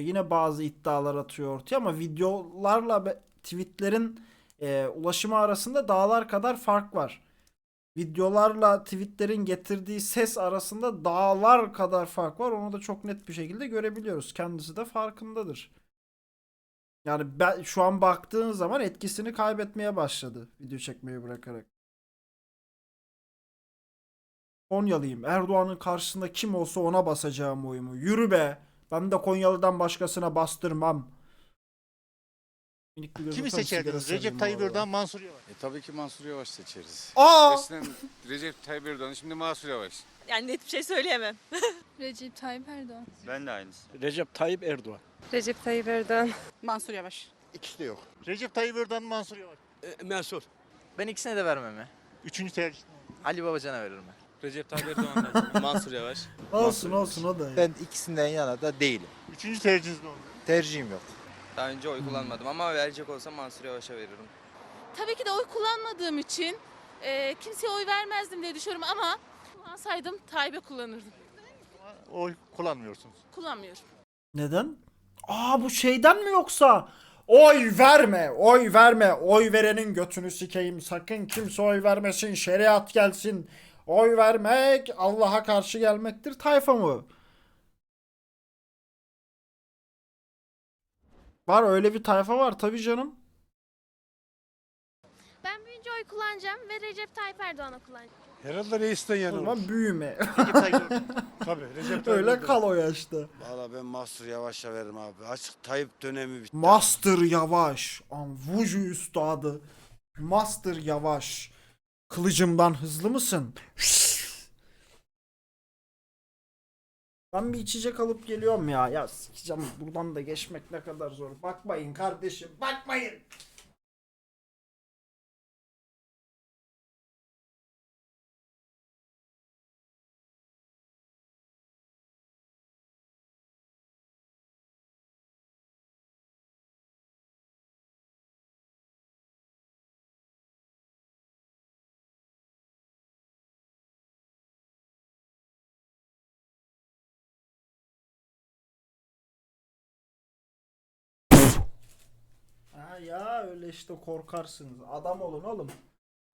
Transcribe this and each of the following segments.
Yine bazı iddialar atıyor ortaya ama videolarla tweetlerin e, ulaşımı arasında dağlar kadar fark var. Videolarla tweetlerin getirdiği ses arasında dağlar kadar fark var. Onu da çok net bir şekilde görebiliyoruz. Kendisi de farkındadır. Yani ben şu an baktığın zaman etkisini kaybetmeye başladı video çekmeyi bırakarak. Konyalıyım. Erdoğan'ın karşısında kim olsa ona basacağım oyumu. Yürü be. Ben de Konyalı'dan başkasına bastırmam. Minik bir Kimi atar, seçerdiniz? sigara Recep sarayım Tayyip. Erdoğan, Mansur Yavaş. E, tabii ki Mansur Yavaş seçeriz. Aa! Eskiden Recep Tayyip Erdoğan, şimdi Mansur Yavaş. Yani net bir şey söyleyemem. Recep Tayyip Erdoğan. Ben de aynısı. Recep Tayyip Erdoğan. Recep Tayyip Erdoğan. Mansur Yavaş. İkisi de yok. Recep Tayyip Erdoğan, Mansur Yavaş. E, Mansur. Ben ikisine de vermem ya. Üçüncü tercih. Ali Babacan'a veririm ben. Recep Tayyip Erdoğan. Mansur Yavaş. Olsun olsun o da. Ben ikisinden yana da değilim. Üçüncü tercihiniz ne oldu? Tercihim yok. Daha önce oy kullanmadım ama verecek olsam Mansur Yavaş'a veririm. Tabii ki de oy kullanmadığım için e, kimseye oy vermezdim diye düşünüyorum ama kullansaydım Tayyip'e kullanırdım. Oy kullanmıyorsunuz. Kullanmıyorum. Neden? Aa bu şeyden mi yoksa? Oy verme, oy verme, oy verenin götünü sikeyim. Sakın kimse oy vermesin, şeriat gelsin. Oy vermek Allah'a karşı gelmektir tayfa mı? Var öyle bir tayfa var tabii canım. Ben büyünce oy kullanacağım ve Recep Tayyip Erdoğan'a kullanacağım. Herhalde reisten O yana zaman büyüme. Recep Tayyip Erdoğan. Tabii Recep Tayyip öyle Erdoğan. kal o yaşta. Valla ben Mansur Yavaş'a veririm abi. Açık Tayyip dönemi bitti. Master Yavaş. Anvucu üstadı. Master Yavaş. Kılıcımdan hızlı mısın? Ben bir içecek alıp geliyorum ya. Ya sikeceğim buradan da geçmek ne kadar zor. Bakmayın kardeşim bakmayın. Ha ya öyle işte korkarsınız. Adam olun oğlum.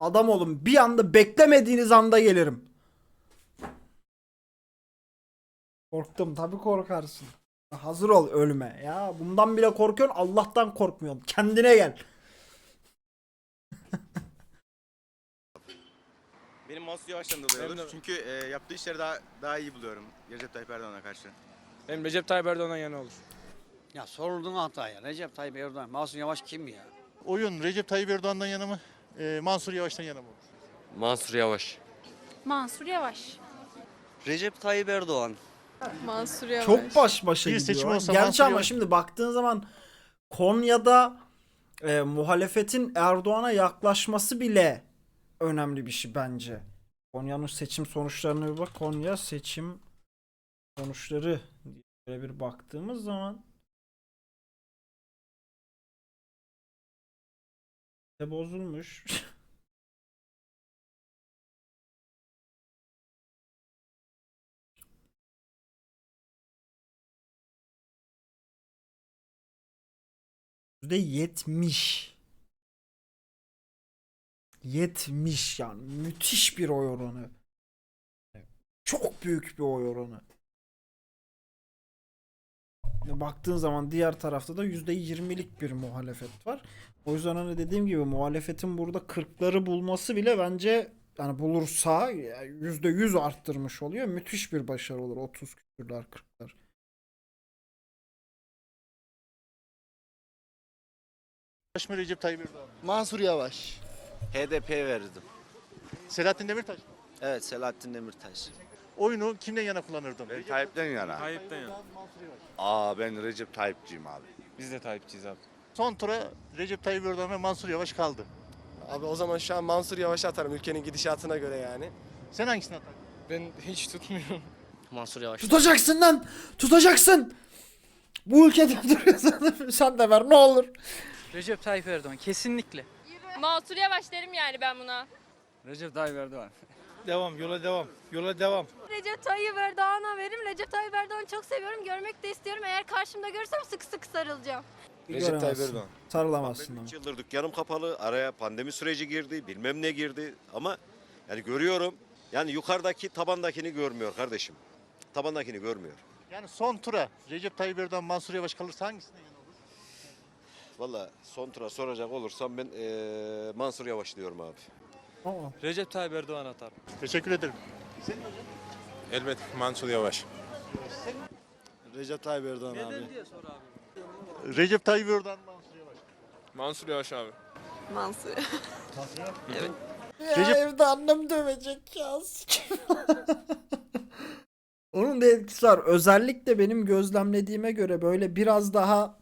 Adam olun. Bir anda beklemediğiniz anda gelirim. Korktum tabii korkarsın. Hazır ol ölüme. Ya bundan bile korkuyorsun Allah'tan korkmuyorsun. Kendine gel. Benim Mansur Yavaş'tan dolayı olur. Çünkü e, yaptığı işleri daha daha iyi buluyorum Recep Tayyip Erdoğan'a karşı. Benim Recep Tayyip Erdoğan'dan yana olur. Ya sorulduğun hata ya. Recep Tayyip Erdoğan. Mansur Yavaş kim ya? Oyun Recep Tayyip Erdoğan'dan yana mı? e, Mansur Yavaş'tan yana mı? Mansur Yavaş. Mansur Yavaş. Recep Tayyip Erdoğan. Mansur Yavaş. Çok baş başa Bir gidiyor. seçim olsa Gerçi Mansur ama Yavaş- şimdi baktığın zaman Konya'da e, muhalefetin Erdoğan'a yaklaşması bile önemli bir şey bence. Konya'nın seçim sonuçlarına bir bak. Konya seçim sonuçları diye böyle bir baktığımız zaman de bozulmuş. Yüzde yetmiş. Yetmiş yani müthiş bir oy oranı. Çok büyük bir oy oranı. Baktığın zaman diğer tarafta da yüzde yirmilik bir muhalefet var. O yüzden hani dediğim gibi muhalefetin burada kırkları bulması bile bence yani bulursa yüzde yüz arttırmış oluyor. Müthiş bir başarı olur. 30 küsürler 40'lar. Yavaş mı Recep Tayyip Erdoğan? Mansur Yavaş. HDP'ye verirdim. Selahattin Demirtaş. mı? Evet Selahattin Demirtaş. Oyunu kimden yana kullanırdın? Ben Tayyip'ten yana. Tayyip'ten yana. Aa ben Recep Tayyip'ciyim abi. Biz de Tayyipçiyiz abi. Son tura Recep Tayyip Erdoğan ve Mansur Yavaş kaldı. Abi o zaman şu an Mansur Yavaş'a atarım ülkenin gidişatına göre yani. Sen hangisini atardın? Ben hiç tutmuyorum. Mansur Yavaş. Tutacaksın lan! Tutacaksın! Bu ülkede duruyorsan sen de ver ne olur. Recep Tayyip Erdoğan kesinlikle. Mansur Yavaş derim yani ben buna. Recep Tayyip Erdoğan. Devam, yola devam. Yola devam. Recep Tayyip Erdoğan'a veririm. Recep Tayyip Erdoğan'ı çok seviyorum. Görmek de istiyorum. Eğer karşımda görürsem sık sık sarılacağım. Göremezsin. Sarılamazsın ama. 3 yıldır dükkanım kapalı. Araya pandemi süreci girdi. Bilmem ne girdi. Ama yani görüyorum. Yani yukarıdaki tabandakini görmüyor kardeşim. Tabandakini görmüyor. Yani son tura Recep Tayyip Erdoğan, Mansur Yavaş kalırsa hangisine yana olur? Valla son tura soracak olursam ben eee, Mansur Yavaş diyorum abi. Aa. Recep Tayyip Erdoğan atar. Teşekkür ederim. Elbet Mansur Yavaş. Recep Tayyip Erdoğan abi. Recep Tayyip Erdoğan, Mansur Yavaş. Mansur Yavaş abi. Mansur. Ya Recep- evde annem dövecek ya. sikim. Onun da etkisi var. Özellikle benim gözlemlediğime göre böyle biraz daha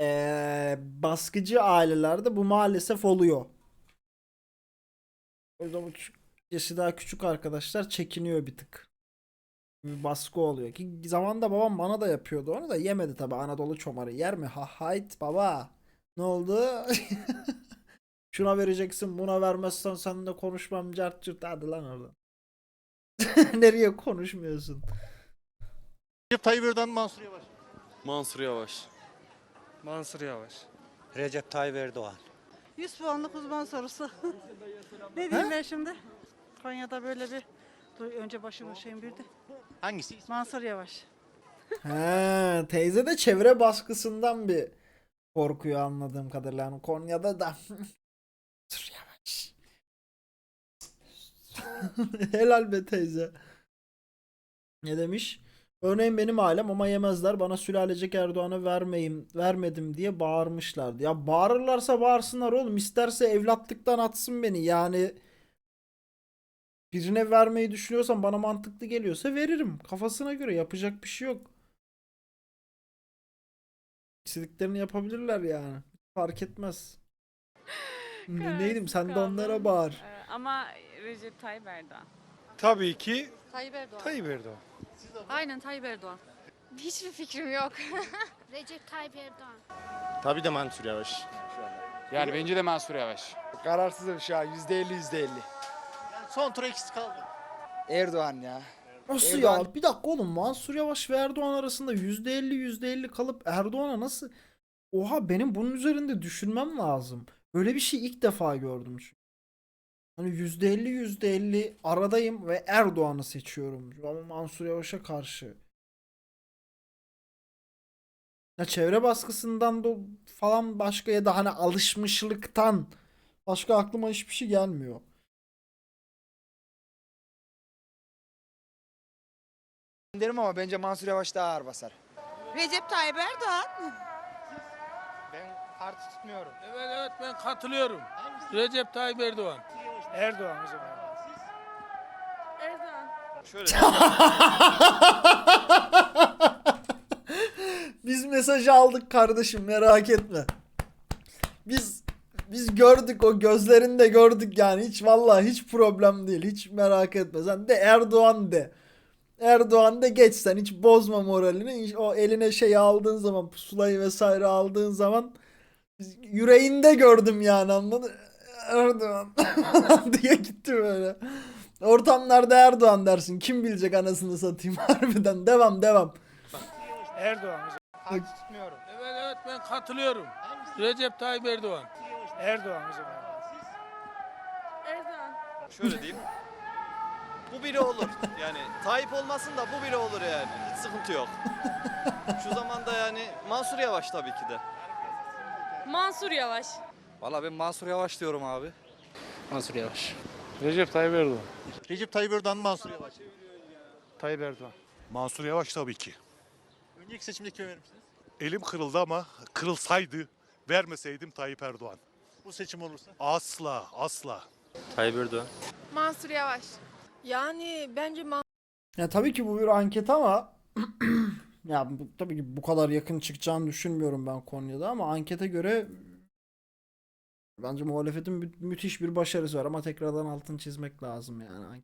eee, baskıcı ailelerde bu maalesef oluyor. O yüzden bu yaşı daha küçük arkadaşlar çekiniyor bir tık. Bir baskı oluyor. Ki zamanında babam bana da yapıyordu onu da yemedi tabi Anadolu çomarı. Yer mi? Ha hayt baba. Ne oldu? Şuna vereceksin buna vermezsen seninle konuşmam cart cırt hadi lan oradan. Nereye konuşmuyorsun? Recep Tayyip Erdoğan, Mansur Yavaş. Mansur Yavaş. Mansur Yavaş. Recep Tayyip Erdoğan. 100 puanlık uzman sorusu. ne diyeyim ben şimdi? Konya'da böyle bir Dur, önce başımı şeyim bir de. Hangisi? Mansur Yavaş. He, teyze de çevre baskısından bir korkuyor anladığım kadarıyla. Yani Konya'da da Dur yavaş. Helal be teyze. Ne demiş? Örneğin benim ailem ama yemezler bana sülalecek Erdoğan'a vermeyim vermedim diye bağırmışlardı. Ya bağırırlarsa bağırsınlar oğlum. İsterse evlatlıktan atsın beni. Yani birine vermeyi düşünüyorsam bana mantıklı geliyorsa veririm. Kafasına göre yapacak bir şey yok. İstediklerini yapabilirler yani. Fark etmez. Ne, neydim sen de onlara bağır. Ama Recep Tayyip Erdoğan. Tabii ki Tayyip Erdoğan. Tayyip Erdoğan. Aynen Tayyip Erdoğan. Hiçbir fikrim yok. Recep Tayyip Erdoğan. Tabii de Mansur Yavaş. Yani bence de Mansur Yavaş. Kararsızım şu an %50 %50. Yani son tura ikisi kaldı. Erdoğan ya. Nasıl Erdoğan- ya? Bir dakika oğlum Mansur Yavaş ve Erdoğan arasında %50 %50 kalıp Erdoğan'a nasıl? Oha benim bunun üzerinde düşünmem lazım. Böyle bir şey ilk defa gördüm çünkü. Hani %50 %50 aradayım ve Erdoğan'ı seçiyorum. Ama Mansur Yavaş'a karşı. Ya çevre baskısından da falan başka ya da hani alışmışlıktan başka aklıma hiçbir şey gelmiyor. Derim ama bence Mansur Yavaş daha ağır basar. Recep Tayyip Erdoğan. Ben parti tutmuyorum. Evet evet ben katılıyorum. Recep Tayyip Erdoğan. Erdoğan o zaman. Erdoğan. Şöyle Biz mesajı aldık kardeşim merak etme. Biz biz gördük o gözlerinde gördük yani hiç vallahi hiç problem değil hiç merak etme sen de Erdoğan de. Erdoğan de geç sen hiç bozma moralini o eline şey aldığın zaman pusulayı vesaire aldığın zaman biz- yüreğinde gördüm yani anladın Erdoğan diye gitti böyle. Ortamlarda Erdoğan dersin kim bilecek anasını satayım harbiden devam devam. Erdoğan. Parti tutmuyorum. Evet evet ben katılıyorum. Recep Tayyip Erdoğan. Erdoğan zaman. Erdoğan. şöyle diyeyim. Bu biri olur. Yani Tayyip olmasın da bu biri olur yani. Hiç sıkıntı yok. Şu zamanda yani Mansur Yavaş tabii ki de. Mansur Yavaş. Valla ben Mansur Yavaş diyorum abi. Mansur Yavaş. Recep Tayyip Erdoğan. Recep Tayyip Erdoğan, Mansur Yavaş. Tayyip Erdoğan. Mansur Yavaş tabii ki. Önceki seçimde kime verir misiniz? Elim kırıldı ama kırılsaydı vermeseydim Tayyip Erdoğan. Bu seçim olursa. Asla, asla. Tayyip Erdoğan. Mansur Yavaş. Yani bence Ya tabii ki bu bir anket ama ya bu, tabii ki bu kadar yakın çıkacağını düşünmüyorum ben Konya'da ama ankete göre bence muhalefetin mü- müthiş bir başarısı var ama tekrardan altını çizmek lazım yani.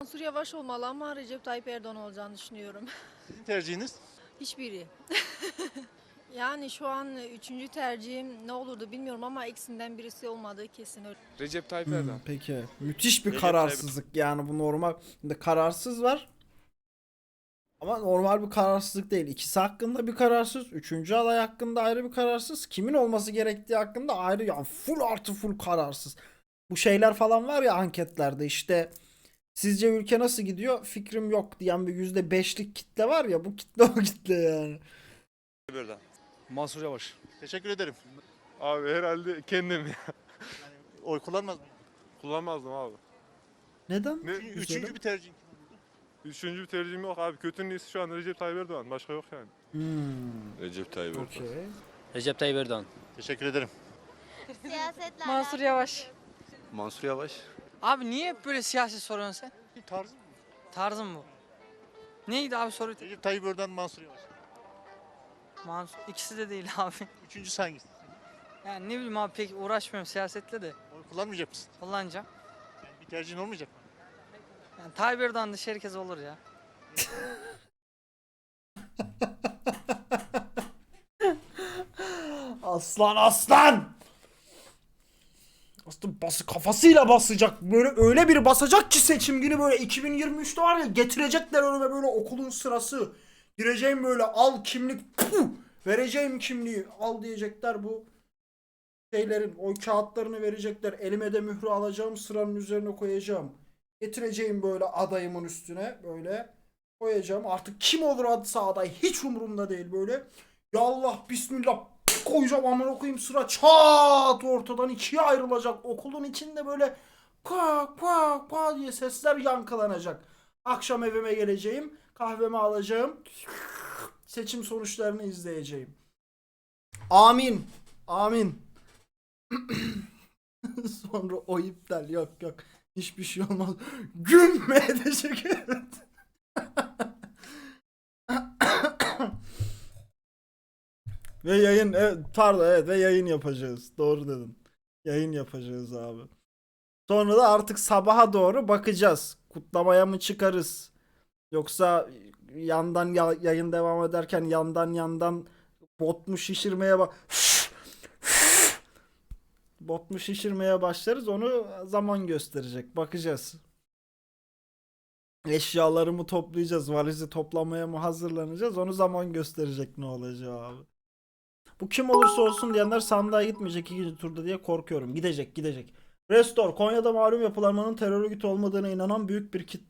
Mansur Yavaş olmalı ama Recep Tayyip Erdoğan olacağını düşünüyorum. Sizin tercihiniz? Hiçbiri. Yani şu an üçüncü tercihim ne olurdu bilmiyorum ama ikisinden birisi olmadığı kesin. Recep Tayyip Hmm, peki. Müthiş bir Recep kararsızlık yani bu normal. Şimdi kararsız var. Ama normal bir kararsızlık değil. İkisi hakkında bir kararsız. Üçüncü aday hakkında ayrı bir kararsız. Kimin olması gerektiği hakkında ayrı yani full artı full kararsız. Bu şeyler falan var ya anketlerde işte sizce ülke nasıl gidiyor? Fikrim yok diyen bir yüzde beşlik kitle var ya bu kitle o kitle yani. Erdoğan. Mansur Yavaş. Teşekkür ederim. Abi herhalde kendim ya. Oy kullanmaz mı? Kullanmazdım abi. Neden? Ne? Üçüncü bir tercih. Üçüncü bir tercihim yok abi. Kötünün iyisi şu an Recep Tayyip Erdoğan. Başka yok yani. Hmm, Recep Tayyip Erdoğan. okey. Recep Tayyip Erdoğan. Teşekkür ederim. Siyasetle Mansur Yavaş. Mansur Yavaş. Abi niye hep böyle siyasi soruyorsun sen? Tarzı mı? Tarzın bu. Neydi abi soru? Recep Tayyip Erdoğan, Mansur Yavaş. Mansur. İkisi de değil abi. Üçüncüsü hangisi? Yani ne bileyim abi pek uğraşmıyorum siyasetle de. Oy kullanmayacak mısın? Kullanacağım. Yani bir tercihin olmayacak mı? Yani Tayyip dışı herkes olur ya. Aslan aslan. Aslan bası kafasıyla basacak. Böyle öyle bir basacak ki seçim günü böyle 2023'te var ya getirecekler önüme böyle okulun sırası. Gireceğim böyle al kimlik puh, vereceğim kimliği al diyecekler bu şeylerin o kağıtlarını verecekler. Elime de mührü alacağım sıranın üzerine koyacağım. Getireceğim böyle adayımın üstüne böyle koyacağım. Artık kim olur adsa aday hiç umurumda değil böyle. Ya Allah bismillah koyacağım amına koyayım sıra çat ortadan ikiye ayrılacak. Okulun içinde böyle pa pa pa diye sesler yankılanacak. Akşam evime geleceğim. Kahvemi alacağım. Seçim sonuçlarını izleyeceğim. Amin. Amin. Sonra o iptal yok yok. Hiçbir şey olmaz. Gülme teşekkür ederim. Ve yayın evet pardon evet ve yayın yapacağız. Doğru dedin. Yayın yapacağız abi. Sonra da artık sabaha doğru bakacağız. Kutlamaya mı çıkarız? Yoksa yandan ya- yayın devam ederken yandan yandan bot mu şişirmeye bak bot mu şişirmeye başlarız onu zaman gösterecek. Bakacağız. Eşyalarımı toplayacağız. Valizi toplamaya mı hazırlanacağız? Onu zaman gösterecek ne olacağı abi. Bu kim olursa olsun diyenler sandığa gitmeyecek ikinci turda diye korkuyorum. Gidecek gidecek. Restore Konya'da malum yapılanmanın terör örgütü olmadığına inanan büyük bir kitle